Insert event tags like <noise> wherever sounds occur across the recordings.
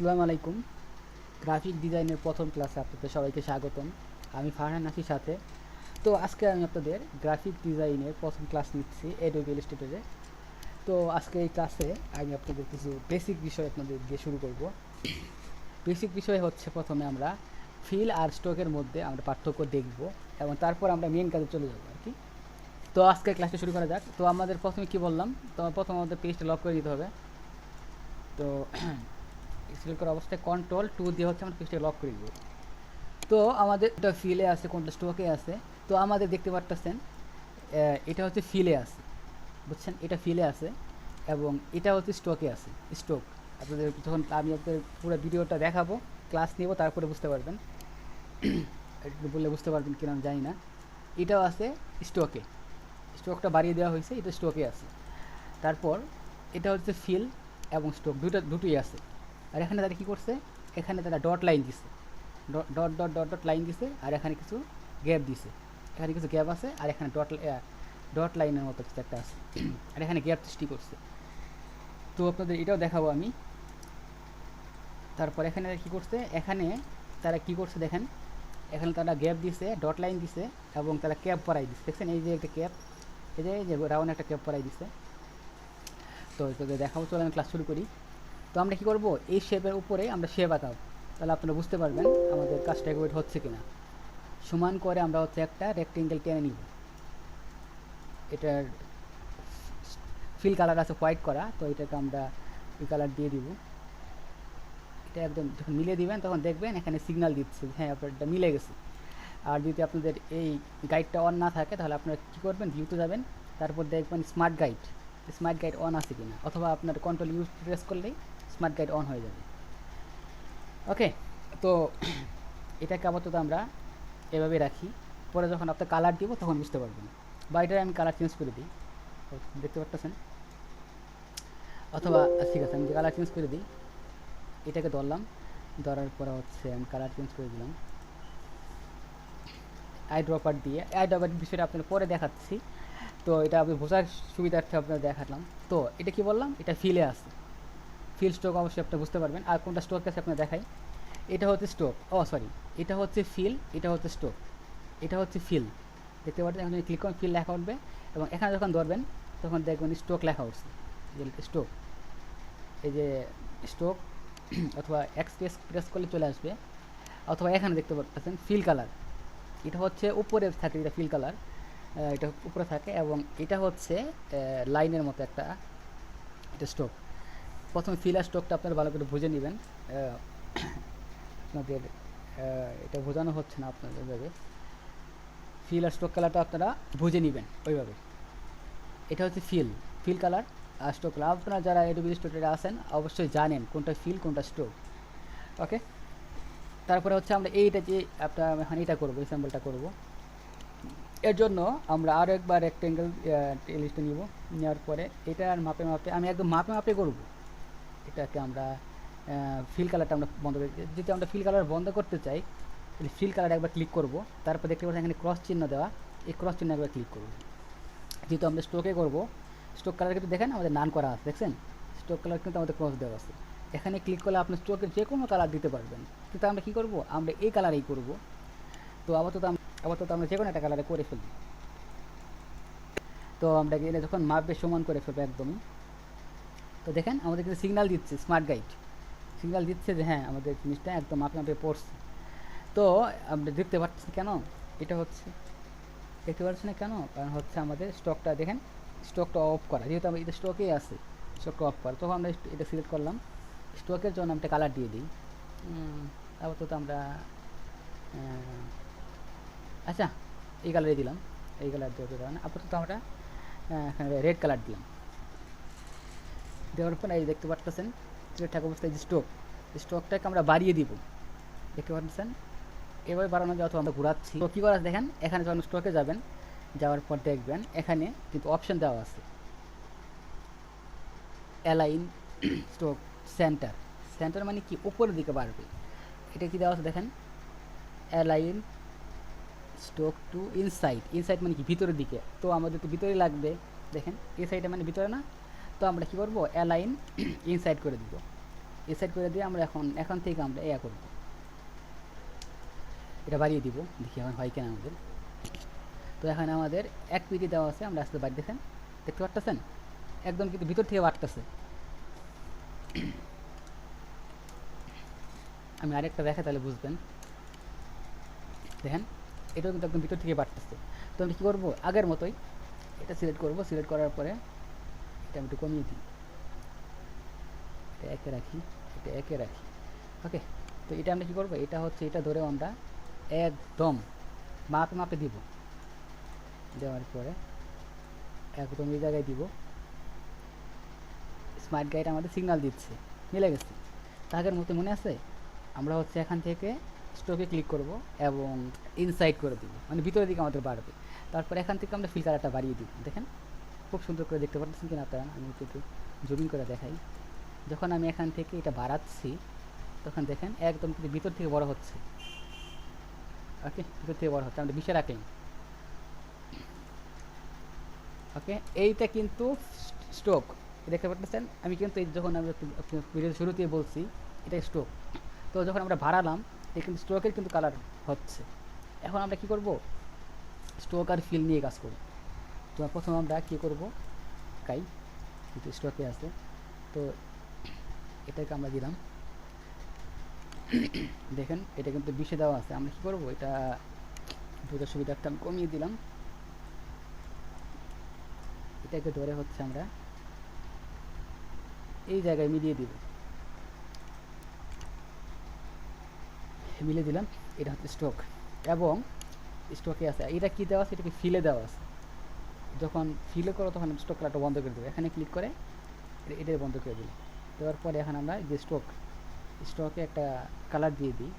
আসসালামু আলাইকুম। গ্রাফিক ডিজাইনের প্রথম ক্লাসে আপনাদের সবাইকে স্বাগতম। আমি ফারহান নাফির সাথে। তো আজকে আমি আপনাদের গ্রাফিক ডিজাইনের প্রথম ক্লাস নিচ্ছি এডোবি ইলাস্ট্রেটরে তো আজকে এই ক্লাসে আমি আপনাদের কিছু বেসিক বিষয় আপনাদের দিয়ে শুরু করব। বেসিক বিষয় হচ্ছে প্রথমে আমরা ফিল আর স্টকের মধ্যে আমরা পার্থক্য দেখব এবং তারপর আমরা মেন কাজে চলে যাব আর কি। তো আজকে ক্লাসটা শুরু করা যাক। তো আমাদের প্রথমে কি বললাম? তো প্রথম আমাদের পেজটা লক করে দিতে হবে। তো সিলেক্ট করা অবস্থায় কন্ট্রোল টু দিয়ে হচ্ছে আমরা পেজটা লক করে দিব। তো আমাদের এটা ফিলে আছে কোনটা স্টকে আছে। তো আমাদের দেখতে পারতেছেন এটা হচ্ছে ফিলে আছে। বুঝছেন? এটা ফিলে আছে এবং এটা হচ্ছে স্টকে আছে স্টক আপনাদের যখন আমি আপনাদের পুরো ভিডিওটা দেখাবো ক্লাস নেব, তারপরে বুঝতে পারবেন। <clears throat> বললে বুঝতে পারবেন কিনা আমি জানি না। এটাও আছে স্টকে স্টকটা বাড়িয়ে দেওয়া হয়েছে, এটা স্টকে আছে। তারপর এটা হচ্ছে ফিল এবং স্টক দুটো দুটোই আছে। আর এখানে তারা কী করছে? এখানে তারা ডট লাইন দিছে। Dot dot dot dot line দিছে আর এখানে কিছু গ্যাপ দিছে। এখানে কিছু গ্যাপ আছে আর এখানে ডট ডট লাইনের মতো কিছু একটা আছে। <clears throat> আর এখানে গ্যাপ সৃষ্টি করছে। তো আপনাদের এটাও দেখাবো আমি। তারপর এখানে কি করছে? এখানে তারা কি করছে দেখেন? এখানে তারা গ্যাপ দিছে ডট লাইন দিছে এবং তারা ক্যাপ পরাই দিছে। দেখছেন? এই যে একটা ক্যাপ এই যে রাউন্ড একটা ক্যাপ পরাই দিছে। তো দেখাবো চলে আমি ক্লাস শুরু করি। তো আমরা কি করব? এই শেপের উপরে আমরা শেপ আঁকাবো তাহলে আপনারা বুঝতে পারবেন আমাদের কাজটা এগুলো হচ্ছে কিনা। সমান করে আমরা হচ্ছে একটা রেক্টেঙ্গেল টেনে নিব। এটার ফিল কালার আছে হোয়াইট করা, তো এটাকে আমরা এই কালার দিয়ে দিব। এটা একদম যখন মিলে দিবেন, তখন দেখবেন এখানে সিগনাল দিচ্ছে হ্যাঁ আপনার এটা মিলে গেছে। আর যদি আপনাদের এই গাইডটা অন না থাকে, তাহলে আপনারা কী করবেন? ভিউতে যাবেন, তারপর দেখবেন smart guide smart guide on আছে কিনা? অথবা আপনার কন্ট্রোল ইউজ প্রেস করলেই স্মার্ট গাইড অন হয়ে যাবে। ওকে, তো এটাকে আপাতত আমরা এভাবে রাখি। পরে যখন আপনার কালার দিব তখন বুঝতে পারবেন। বা আমি কালার চেঞ্জ করে দিই। দেখতে পারতেছেন? অথবা ঠিক আছে, আমি কালার চেঞ্জ করে দিই, এটাকে ধরলাম। ধরার পরে হচ্ছে আমি কালার চেঞ্জ করে দিলাম। আই ড্রপার দিয়ে। আই ড্রপার বিষয়টা আপনার পরে দেখাচ্ছি। তো এটা আপনি বোঝার সুবিধার্থে আপনার দেখালাম। তো এটা কি বললাম? এটা ফিলে আছে। ফিল স্টক অবশ্যই আপনি বুঝতে পারবেন। আর কোনটা স্টক আছে আপনার দেখাই। এটা হচ্ছে স্টক ও সরি এটা হচ্ছে ফিল এটা হচ্ছে স্টক এটা হচ্ছে ফিল দেখতে পাচ্ছেন? এখানে ক্লিক করুন ফিল লেখা উঠবে এবং এখানে যখন ধরবেন, তখন দেখবেন স্টক লেখা উঠছে। যে স্টক এই যে স্টক <clears throat> অথবা এক্সপ্রেস প্রেস করলে চলে আসবে। অথবা এখানে দেখতে পাচ্ছেন ফিল কালার এটা হচ্ছে উপরে থাকে এটা ফিল কালার এটা উপরে থাকে এবং এটা হচ্ছে লাইনের মতো একটা এটা স্টক প্রথমে ফিল আর স্টকটা আপনারা ভালো করে বুঝে নেবেন। আপনাদের এটা বোঝানো হচ্ছে না আপনাদের ভাবে। ফিল আর স্টক কালারটা আপনারা বুঝে নেবেন ওইভাবে। এটা হচ্ছে ফিল ফিল কালার আর স্টক কালার আপনারা যারা এডুবি স্টোরে আছেন, অবশ্যই জানেন কোনটা ফিল কোনটা স্টক ওকে তারপরে হচ্ছে আমরা এইটা যে আপনার এখন এটা করব, এই স্যাম্পলটা করব। এর জন্য আমরা আরও একবার রেক্টেঙ্গেল লিস্টে নিব, নেওয়ার পরে এটা আর মাপে মাপে, আমি একদম মাপে মাপে করব। এটাকে আমরা ফিল কালারটা আমরা বন্ধ করে যদি আমরা ফিল কালার বন্ধ করতে চাই, তাহলে ফিল কালার একবার ক্লিক করব। তারপর দেখতে পাচ্ছি এখানে ক্রস চিহ্ন দেওয়া। এই ক্রস চিহ্ন একবার ক্লিক করব। যেহেতু আমরা স্টোকে করব স্টোক কালার কিন্তু দেখেন আমাদের নান করা আছে, দেখছেন? স্টোক কালার কিন্তু আমাদের ক্রস দেওয়া আছে। এখানে ক্লিক করলে আপনি স্টোকের যে কোনো কালার দিতে পারবেন। কিন্তু আমরা কী করব? আমরা এই কালারেই করব। তো আপাতত আপাতত আমরা যে কোনো একটা কালারে করে ফেলব তো আমরা এখানে যখন মাপবে সমান করে ফেলব একদমই। তো দেখেন আমাদের কিন্তু সিগন্যাল দিচ্ছে স্মার্ট গাইড সিগন্যাল দিচ্ছে যে হ্যাঁ আমাদের জিনিসটা একদম মাপে মাপে পড়ছে। তো আপনি দেখতে পাচ্ছি কেন? এটা হচ্ছে দেখতে পাচ্ছি না কেন? কারণ হচ্ছে আমাদের স্টকটা দেখেন স্টকটা অফ করা। যেহেতু আমরা এটা স্টকেই আছে স্টকটা অফ করা। তখন আমরা এটা- সিলেক্ট করলাম। স্টকের জন্য আমরা কালার দিয়ে দিই। উম, আপাতত আমরা আচ্ছা এই কালারে দিলাম। এই কালার কারণে আপাতত আমরা এখানে রেড কালার দিলাম। দেওয়ার পর এই দেখতে সিলেক্ট থাকা অবস্থায় যে স্টক স্টকটাকে আমরা বাড়িয়ে দিব। দেখতে পাচ্ছেন এভাবে বাড়ানো অথবা আমরা ঘোরাচ্ছি। তো কী করা দেখেন, এখানে যখন স্টকে যাবেন, যাওয়ার পর দেখবেন, এখানে কিন্তু অপশন দেওয়া আছে। অ্যালাইন স্টক সেন্টার সেন্টার মানে কি? উপরের দিকে বাড়বে। এটা কি দেওয়া আছে? দেখেন align stroke to inside inside মানে কি? ভিতরের দিকে। তো আমাদের তো ভিতরে লাগবে। দেখেন, এই সাইডে মানে ভিতরে না? তো আমরা কী করব? অ্যালাইন ইনসাইড করে দিব। ইনসাইড করে দিয়ে আমরা এখন এখন থেকে আমরা এয়া করব। এটা বাড়িয়ে দিব। দেখি এখন হয় কিনা আমাদের। তো এখানে আমাদের এক পিটি দেওয়া আছে। আমরা আসতে বাড়ি দেখেন। দেখতে পারতেছেন? একদম কিন্তু ভিতর থেকে বাড়তেছে। আমি আরেকটা দেখে তাহলে বুঝবেন। দেখেন, এটাও কিন্তু একদম ভিতর থেকে বাড়তেছে। তো আমি কী করব? আগের মতোই এটা সিলেক্ট করব। সিলেক্ট করার পরে এটা একটু কমিয়ে দিই। এটা একে রাখি, এটা একে রাখি। ওকে তো এটা আমরা কী করব? এটা হচ্ছে, এটা ধরেও আমরা একদম মাপে মাপে দিব। দেওয়ার পরে একদম এই জায়গায় দিব। স্মার্ট গাইড আমাদের সিগন্যাল দিচ্ছে। মিলে গেছে। তাগের মতো মনে আছে? আমরা হচ্ছে এখান থেকে স্টোকে ক্লিক করব এবং ইনসাইড করে দিব। মানে ভিতরের দিকে আমাদের বাড়বে। তারপর এখান থেকে আমরা ফিল কালারটা বাড়িয়ে দিব। দেখেন। খুব সুন্দর করে দেখতে পাচ্ছেন কিনা আপনারা? আমি একটু জুমিং করে দেখাই। যখন আমি এখান থেকে এটা বাড়াচ্ছি, তখন দেখেন একদম কিন্তু ভিতর থেকে বড় হচ্ছে। ওকে ভিতর থেকে বড় হচ্ছে, আমরা বিশে রাখলাম ওকে এইটা কিন্তু স্ট্রোক দেখতে পাচ্ছেন আমি কিন্তু এই যখন আমি ভিডিও শুরুতেই বলছি, এটা স্ট্রোক তো যখন আমরা ভাড়ালাম এই কিন্তু স্ট্রোকের কিন্তু কালার হচ্ছে। এখন আমরা কি করব? স্ট্রোক আর ফিল নিয়ে কাজ করব। তো প্রথমে আমরা কী করব? কাই কিন্তু স্ট্রোকে আছে। তো এটাকে আমরা দিলাম। দেখেন, এটা কিন্তু বিশে দেওয়া আছে। আমরা কী করব? এটা দুটো সুবিধাটা আমি কমিয়ে দিলাম। এটাকে ধরে হচ্ছে আমরা এই জায়গায় মিলিয়ে দিব। মিলিয়ে দিলাম, এটা হচ্ছে স্টক এবং স্টকে আছে। এটা কী দেওয়া আছে? এটাকে ফিলে দেওয়া আছে। যখন ফিলে করো তখন স্টক কালারটা বন্ধ করে দেবো। এখানে ক্লিক করে এটাই বন্ধ করে দিল। দেওয়ার পরে এখন আমরা যে স্টক স্টকে একটা কালার দিয়ে দিই।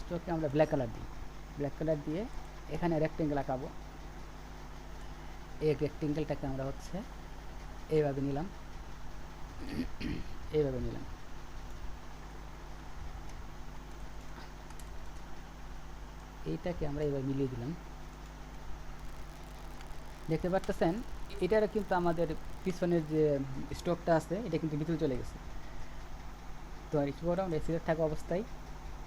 স্টকে আমরা ব্ল্যাক কালার দিই। ব্ল্যাক কালার দিয়ে এখানে রেক্টেঙ্গেল আঁকাবো। এই রেক্টেঙ্গেলটাকে আমরা হচ্ছে এইভাবে নিলাম। এইভাবে নিলাম। এইটাকে আমরা এবার মিলিয়ে দিলাম। দেখতে পারতেছেন, এটার কিন্তু আমাদের পিছনের যে স্টকটা আছে, এটা কিন্তু ভিতরে চলে গেছে। তো আর কি আমরা সিলেক্ট থাকা অবস্থায়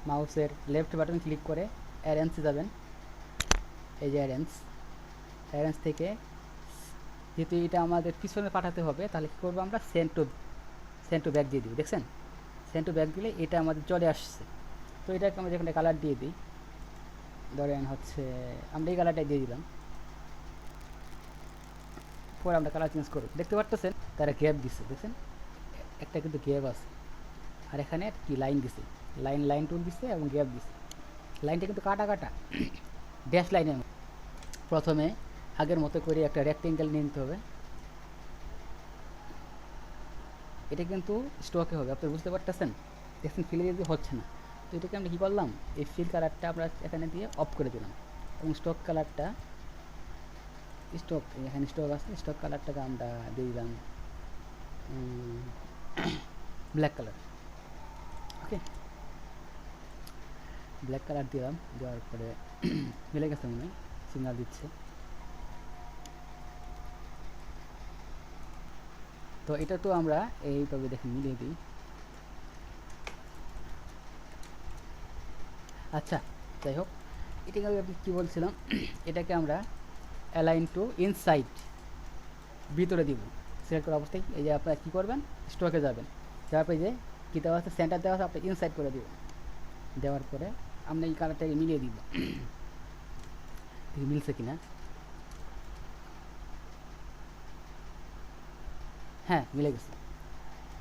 মাউসের লেফট বাটন ক্লিক করে অ্যারেন্সে যাবেন। এই যে অ্যারেন্স অ্যারেন্স থেকে যেহেতু এটা আমাদের পিছনে পাঠাতে হবে, তাহলে কী করব আমরা? Send to send to back দিয়ে দিব, দেখছেন? সেন্ট টু ব্যাক দিলে এটা আমাদের চলে আসছে। তো এটাকে আমরা যেখানে কালার দিয়ে দিই, ধরেন হচ্ছে, আমরা এই কালারটা দিয়ে দিলাম। পরে আমরা কালার চেঞ্জ করব। দেখতে পারতেছেন? তারা গ্যাপ দিছে, দেখছেন? একটা কিন্তু গ্যাপ আছে। আর এখানে কি লাইন দিছে? লাইন লাইন টুল দিছে এবং গ্যাপ দিছে। লাইনটা কিন্তু কাটা কাটা। ড্যাশ লাইনের প্রথমে আগের মতো করে একটা রেক্টেঙ্গেল নিয়ে নিতে হবে। এটা কিন্তু স্টকে হবে, আপনি বুঝতে পারতেছেন? দেখছেন ফিলে যদি হচ্ছে না। তো এটাকে আমরা কী করলাম এই ফিল কালারটা আমরা এখানে দিয়ে অফ করে দিলাম। এবং স্টক কালারটা স্টক এখানে স্টক আছে স্টক কালারটাকে আমরা দিয়ে দিলাম black colour okay black colour দিলাম দেওয়ার পরে মিলে গেছে মনে হয় সিগনাল দিচ্ছে তো এটা তো আমরা এইভাবে দেখে মিলিয়ে দিই আচ্ছা যাই হোক। এটাকে আমি কী বলছিলাম? এটাকে আমরা অ্যালাইন টু ইনসাইড ভিতরে দিব। সিলেক্ট করা অবস্থায় এই যে আপনারা কী করবেন? স্টকে যাবেন। যাওয়ার পরে যে কী দেওয়া আছে? সেন্টার দেওয়া আছে, আপনি ইনসাইড করে দেবেন। দেওয়ার পরে আমরা এই কালারটাকে মিলিয়ে দিব। <coughs> মিলছে কিনা? হ্যাঁ মিলে গেছে।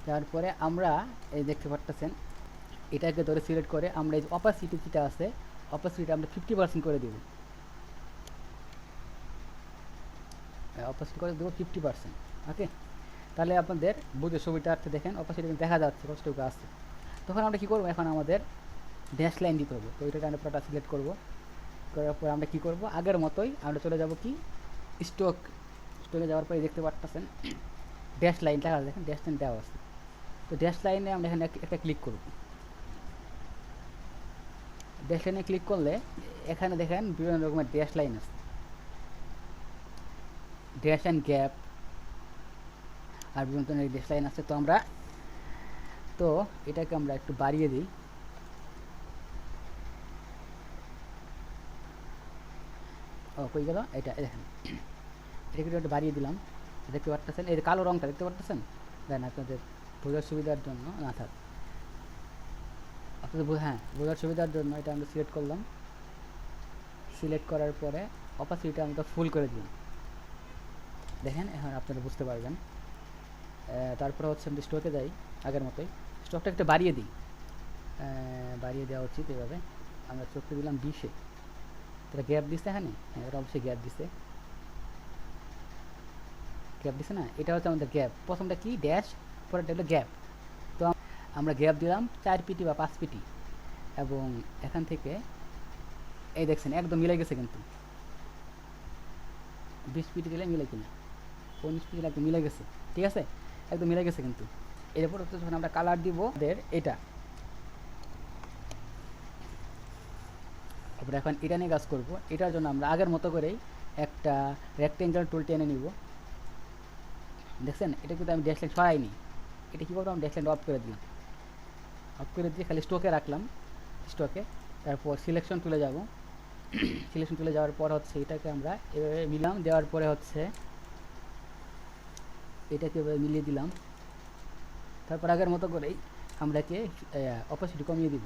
তারপরে আমরা এই দেখতে পারতেছেন, এটাকে ধরে সিলেক্ট করে আমরা এই অপাসিটি যেটা আছে অপাসিটি আমরা ফিফটি পার্সেন্ট করে দেব। অপাসিটি করে দেবো ফিফটি পার্সেন্ট ওকে তাহলে আপনাদের বুঝে ছবিটাতে দেখেন অপাসিটি দেখা যাচ্ছে কষ্টটুকু আসছে তখন আমরা কী করব? এখন আমাদের ড্যাশ লাইন দিতে হবে। তো ওইটাকে আমরা পুরোটা সিলেক্ট করব। করার পর আমরা কী করব? আগের মতোই আমরা চলে যাব কি? স্টক স্টকে যাওয়ার পরে দেখতে পারতেছেন ড্যাশ লাইন দেখা দেখেন ড্যাশ লাইন দেওয়া আছে। তো ড্যাশ লাইনে আমরা এখানে একটা ক্লিক করব। ড্যাশ লাইনে ক্লিক করলে এখানে দেখেন বিভিন্ন রকমের ড্যাশ লাইন আছে। ড্যাশ অ্যান্ড গ্যাপ আর বিভিন্ন ধরনের ড্যাশ লাইন আছে তো আমরা। তো এটাকে আমরা একটু বাড়িয়ে দিই। ও কই গেল। এটা দেখেন। এটাকে একটু বাড়িয়ে দিলাম। দেখতে পারতেছেন? এই কালো রংটা দেখতে পারতেছেন? দেন আপনাদের বোঝার সুবিধার জন্য, না, থাক। আপনাদের হ্যাঁ বোঝার সুবিধার জন্য এটা আমরা সিলেক্ট করলাম। সিলেক্ট করার পরে অপাসিটিটা আমরা ফুল করে দিলাম। দেখেন, এখন আপনারা বুঝতে পারবেন। তারপরে হচ্ছে আমি স্টকে যাই, আগের মতোই। স্টকটা একটু বাড়িয়ে দিই। বাড়িয়ে দেওয়া উচিত এভাবে। আমরা চোখটা দিলাম বিশে এটা গ্যাপ দিছে এখানে? হ্যাঁ এটা অবশ্যই গ্যাপ দিছে। গ্যাপ দিছে না? এটা হচ্ছে আমাদের গ্যাপ প্রথমটা কি? ড্যাশ পরেরটা হলো গ্যাপ তো আমরা গ্যাপ দিলাম চার পিটি বা পাঁচ পিটি। এবং এখান থেকে, এই দেখছেন, একদম মিলে গেছে কিন্তু। বিশ পিটি দিলে মিলে কিনা? উনিশ পিটি একদম মিলে গেছে, ঠিক আছে? একদম মিলে গেছে কিন্তু। এরপর হচ্ছে যখন আমরা কালার দিব ওদের এটা। তারপরে এখন এটা নিয়ে কাজ করব। এটার জন্য আমরা আগের মতো করেই একটা রেক্টেঙ্গেল টুল টেনে নিব। দেখছেন? এটা কিন্তু আমি ড্যাশলাইন সরাইনি। এটা কী করব? আমি ড্যাশলাইন অফ করে দিলাম। অফ করে দিয়ে খালি স্টকে রাখলাম। স্টকে তারপর সিলেকশন তুলে যাব। <clears throat> সিলেকশন তুলে যাওয়ার পর হচ্ছে এটাকে আমরা এভাবে মিলাম। দেওয়ার পরে হচ্ছে এটাকে মিলিয়ে দিলাম। তারপর আগের মতো করেই আমরা কে অপোসিটি কমিয়ে দিব।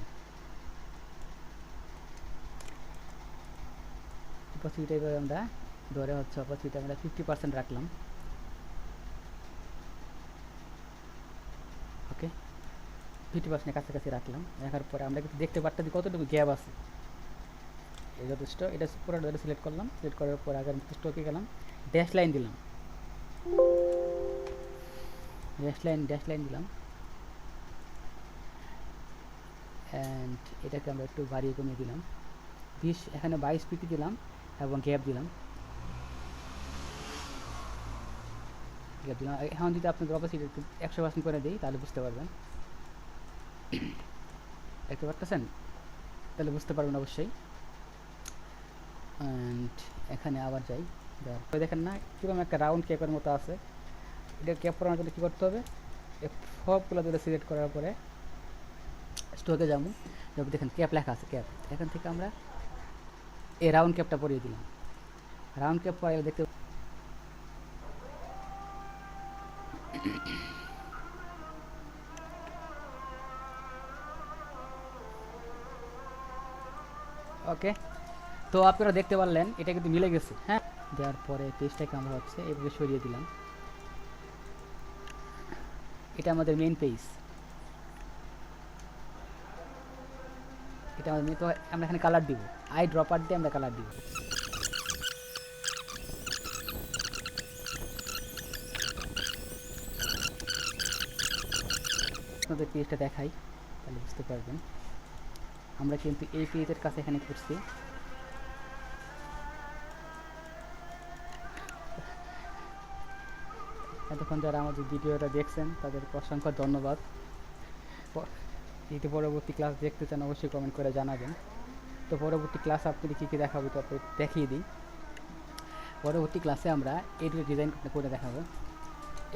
অপোসিটি এভাবে আমরা, ধরে হচ্ছে অপোসিটি আমরা ফিফটি পার্সেন্ট রাখলাম। ওকে ফিফটি পার্সেন্টের কাছাকাছি রাখলাম। রাখার পরে আমরা কিন্তু দেখতে পারতেছি কতটুকু গ্যাপ আছে। এই যথেষ্ট। এটা পুরো সিলেক্ট করলাম। সিলেক্ট করার পর আগের স্টকে গেলাম। ড্যাশ লাইন দিলাম। ড্যাশ লাইন ড্যাশ লাইন দিলাম অ্যান্ড এটাকে আমরা একটু বাড়িয়ে কমিয়ে দিলাম। বিশ, এখানে বাইশ পিটি দিলাম এবং গ্যাপ দিলাম। গ্যাপ দিলাম। এখন যদি আপনাদের অপোজিট একটু একশো পার্সেন্ট করে দিই, তাহলে বুঝতে পারবেন। দেখতে পারতেছেন? তাহলে বুঝতে পারবেন অবশ্যই। অ্যান্ড এখানে আবার যাই। দেখেন না, কীরকম একটা রাউন্ড কেপের মতো আছে। এটা ক্যাপ করানোর জন্য কী করতে হবে? সবগুলো ধরে সিলেক্ট করার পরে স্টকে যাব দেখেন, ক্যাপ লেখা আছে, ক্যাপ। এখান থেকে আমরা এই রাউন্ড ক্যাপটা পরিয়ে দিলাম। রাউন্ড ক্যাপ পরে দেখতে ওকে। তো আপনারা দেখতে পারলেন, এটা কিন্তু মিলে গেছে হ্যাঁ? দেওয়ার পরে পেজটাকে আমরা হচ্ছে এভাবে সরিয়ে দিলাম। এটা আমাদের মেন পেজ এটা আমাদের আমরা এখানে কালার দিব। আই ড্রপার দিয়ে আমরা কালার দিব। আপনাদের পেজটা দেখাই, তাহলে বুঝতে পারবেন। আমরা কিন্তু এই পেজের কাছে এখানে করছি এতক্ষণ যারা আমাদের ভিডিওটা দেখছেন, তাদেরকে অসংখ্য ধন্যবাদ। যদি পরবর্তী ক্লাস দেখতে চান, অবশ্যই কমেন্ট করে জানাবেন। তো পরবর্তী ক্লাস আপনাদের কী কী দেখাবো তো দেখিয়ে দিই। পরবর্তী ক্লাসে আমরা এই দুটো ডিজাইন করে দেখাবো।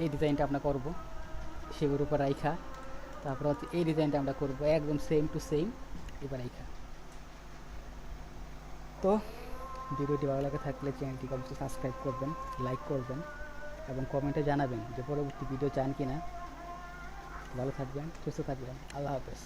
এই ডিজাইনটা আমরা করব সেগুলোর উপর রাইখা। তারপর হচ্ছে এই ডিজাইনটা আমরা করব একদম সেম টু সেম এবার রাইখা। তো ভিডিওটি ভালো লাগে থাকলে চ্যানেলটিকে অবশ্যই সাবস্ক্রাইব করবেন লাইক করবেন। এবং কমেন্টে জানাবেন যে পরবর্তী ভিডিও চান কি না ভালো থাকবেন, সুস্থ থাকবেন। আল্লাহ হাফেজ।